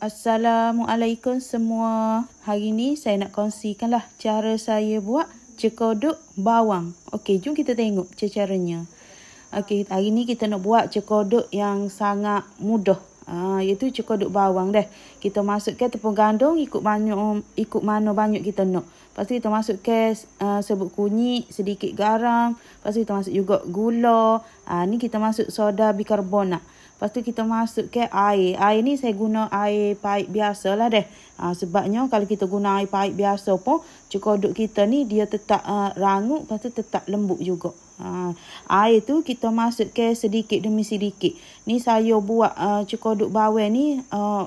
Assalamualaikum semua. Hari ni saya nak kongsikanlah cara saya buat cekodok bawang. Okey, jom kita tengok caranya. Okey, hari ni kita nak buat cekodok yang sangat mudah. Ha, iaitu cekodok bawang dah. Kita masukkan tepung gandum ikut banyak ikut mana banyak kita nak. Lepas tu kita masukkan uh, sebut kunyit, sedikit garam. Lepas tu kita masuk juga gula. Ha, ni kita masuk soda bikarbonat. Lepas tu kita masuk ke air. Air ni saya guna air paip biasa lah deh. Ha, sebabnya kalau kita guna air paip biasa pun cekodok kita ni dia tetap uh, rangup. Lepas tu tetap lembut juga. Ha, air tu kita masuk ke sedikit demi sedikit. Ni saya buat uh, cekodok bawang ni uh,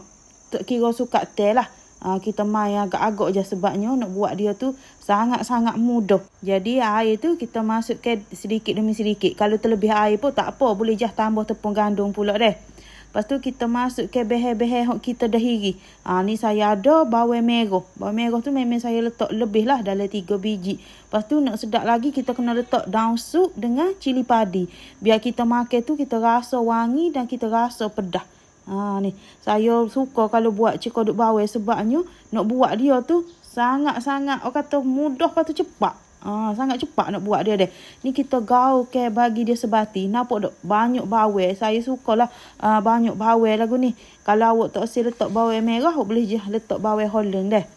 tak kira suka teh lah. Uh, kita main agak-agak je sebabnya nak buat dia tu sangat-sangat mudah. Jadi air tu kita masukkan sedikit demi sedikit. Kalau terlebih air pun tak apa. Boleh jah tambah tepung gandum pula deh. Lepas tu kita masukkan behe-behe yang kita dah hiri. Ha, ni saya ada bawang merah. Bawang merah tu memang saya letak lebih lah dalam tiga biji. Lepas tu nak sedap lagi kita kena letak daun sup dengan cili padi. Biar kita makan tu kita rasa wangi dan kita rasa pedas. Ha ni, saya suka kalau buat cekodok bawang sebabnya nak buat dia tu sangat-sangat orang kata mudah lepas tu cepat. Ha, sangat cepat nak buat dia deh. Ni kita gaul ke bagi dia sebati. Nampak tak banyak bawang. Saya sukalah uh, banyak bawang lagu ni. Kalau awak tak asyik letak bawang merah, awak boleh je letak bawang holland deh.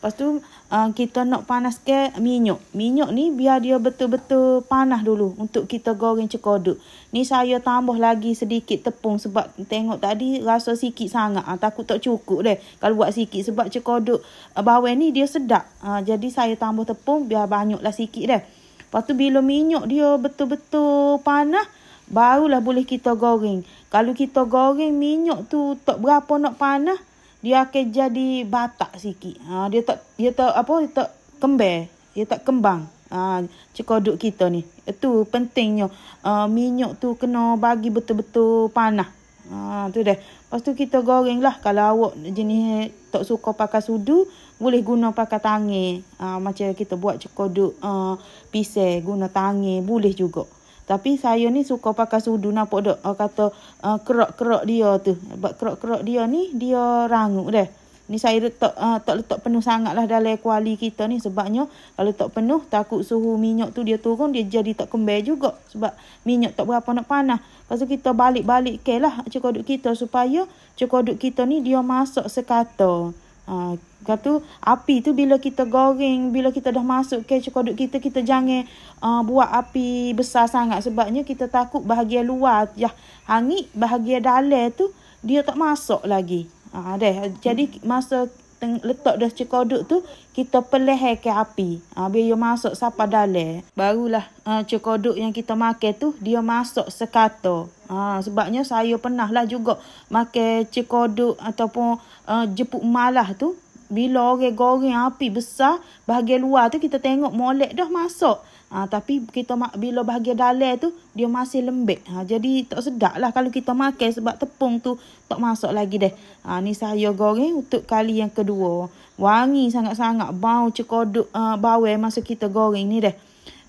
Lepas tu uh, kita nak panaskan minyak. Minyak ni biar dia betul-betul panas dulu untuk kita goreng cekodok. Ni saya tambah lagi sedikit tepung sebab tengok tadi rasa sikit sangat. Uh, takut tak cukup deh kalau buat sikit sebab cekodok uh, bawang ni dia sedap. Uh, jadi saya tambah tepung biar banyaklah sikit deh. Lepas tu bila minyak dia betul-betul panas, barulah boleh kita goreng. Kalau kita goreng minyak tu tak berapa nak panas, dia akan jadi batak sikit. Ha, dia tak dia tak apa dia tak kembar, dia tak kembang. Ha, cekodok kita ni. Itu pentingnya uh, minyak tu kena bagi betul-betul panas. Ha, tu dah. Lepas tu kita goreng lah. Kalau awak jenis tak suka pakai sudu, boleh guna pakai tangan. Ha, macam kita buat cekodok uh, pisang, guna tangan, boleh juga. Tapi saya ni suka pakai sudu nampak tak? Uh, kata uh, kerak-kerak dia tu. Sebab kerak-kerak dia ni dia rangup dah. Ni saya letak, uh, tak letak penuh sangat lah dalam kuali kita ni. Sebabnya kalau tak penuh takut suhu minyak tu dia turun dia jadi tak kembali juga. Sebab minyak tak berapa nak panas. Lepas tu kita balik-balik ke lah cekodok kita supaya cekodok kita ni dia masuk sekata. Ha, kata api tu bila kita goreng, bila kita dah masuk ke cekodok kita, kita jangan uh, buat api besar sangat. Sebabnya kita takut bahagian luar ya hangit, bahagian dalam tu dia tak masuk lagi. Ha, deh. Jadi masa letak dah cekodok tu, kita peleh ke api. Ha, biar dia masuk sampai dalam. Barulah uh, cekodok yang kita makan tu, dia masuk sekata. Ha, sebabnya saya pernah lah juga makan cekodok ataupun uh, jepuk malah tu. Bila orang goreng api besar, bahagian luar tu kita tengok molek dah masuk. Ha, tapi kita bila bahagian dalam tu, dia masih lembek. Ha, jadi tak sedap lah kalau kita makan sebab tepung tu tak masuk lagi deh. Ha, ni saya goreng untuk kali yang kedua. Wangi sangat-sangat. Bau cekodok uh, bawang masa kita goreng ni deh.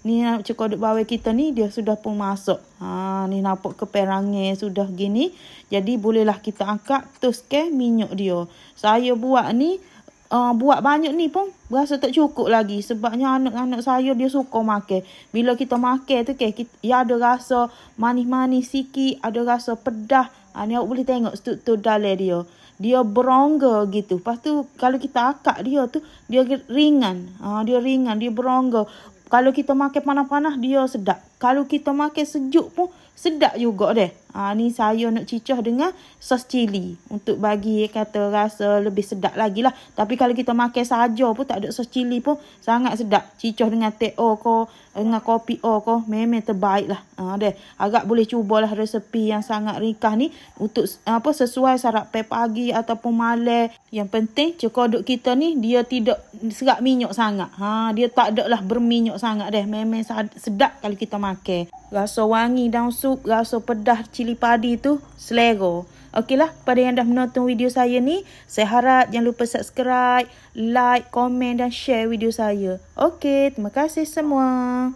Ni cekodok bawang kita ni dia sudah pun masuk. Ha, ni nampak keperangnya sudah gini. Jadi bolehlah kita angkat terus ke minyak dia. Saya buat ni uh, buat banyak ni pun rasa tak cukup lagi sebabnya anak-anak saya dia suka makan. Bila kita makan tu ke ya ada rasa manis-manis sikit, ada rasa pedas. Ha, ni awak boleh tengok struktur dalam dia. Dia berongga gitu. Lepas tu kalau kita akak dia tu dia ringan. Ha, dia ringan, dia berongga. Kalau kita makan panas-panas dia sedap. Kalau kita makan sejuk pun sedap juga deh. Ha, ni saya nak cicah dengan sos cili. Untuk bagi kata rasa lebih sedap lagi lah. Tapi kalau kita makan saja pun tak ada sos cili pun sangat sedap. Cicah dengan teh o ko, dengan kopi o ko. Memang terbaik lah. Ha, deh. Agak boleh cubalah resepi yang sangat ringkas ni. Untuk apa sesuai sarapan pagi ataupun malam. Yang penting cekodok kita ni dia tidak serap minyak sangat. Ha, dia tak ada lah berminyak sangat deh. Memang sedap kalau kita makan. Rasa wangi daun sup, rasa pedas cili padi tu selera. Okeylah, pada yang dah menonton video saya ni, saya harap jangan lupa subscribe, like, komen dan share video saya. Okey, terima kasih semua.